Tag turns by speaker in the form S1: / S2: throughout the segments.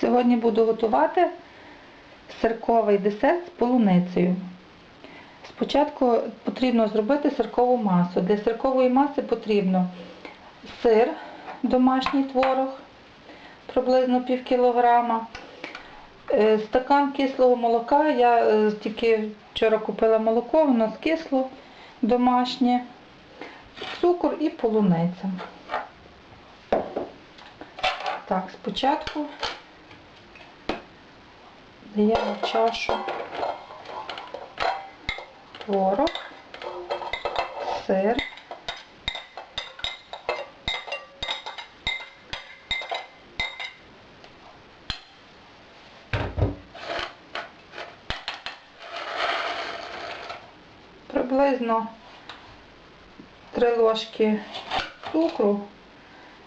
S1: Сьогодні буду готувати сирковий десерт з полуницею. Спочатку потрібно зробити сиркову масу. Для сиркової маси потрібно сир, домашній творог, приблизно пів кілограма, е, стакан кислого молока. Я е, тільки вчора купила молоко, воно скисло домашнє, цукор і полуниця. Так, спочатку даємо в чашу творог, сир, приблизно 3 ложки цукру.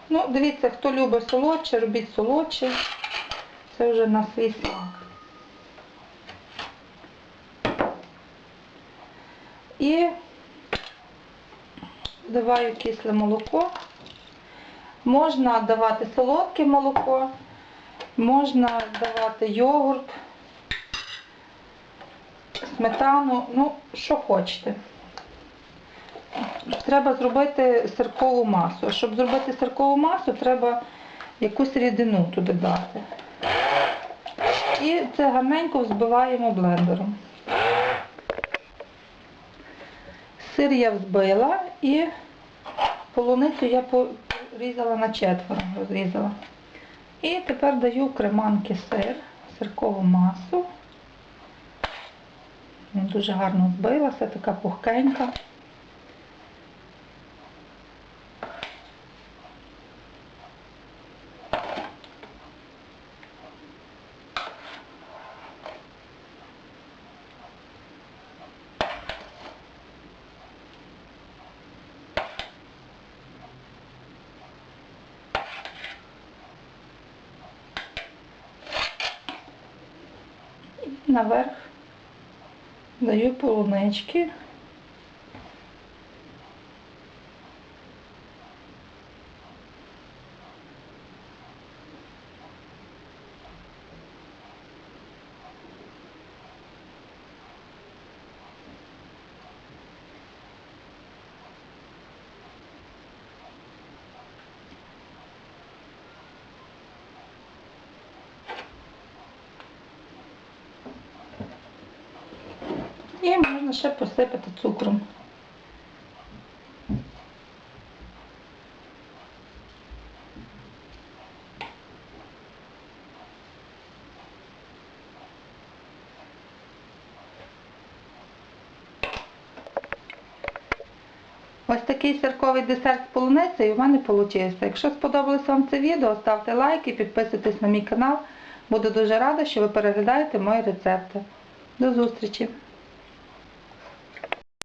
S1: Ну, дивіться, хто любить солодше, робіть солодше. Це вже на свій смак. І вливаю кисле молоко. Можна давати солодке молоко, можна давати йогурт, сметану, ну, що хочете. Треба зробити сиркову масу. Щоб зробити сиркову масу, треба якусь рідину туди дати. І це гарненько взбиваємо блендером. Сир я взбила і полуницю я порізала на четверо, розрізала. І тепер даю креманки сир, сиркову масу. Він дуже гарно збилася, така пухкенька. Наверх даю полунички. І можна ще посипати цукром. Ось такий сирковий десерт з полуницею у мене вийшов. Якщо сподобалось вам це відео, ставте лайк і підписуйтесь на мій канал. Буду дуже рада, що ви переглядаєте мої рецепти. До зустрічі!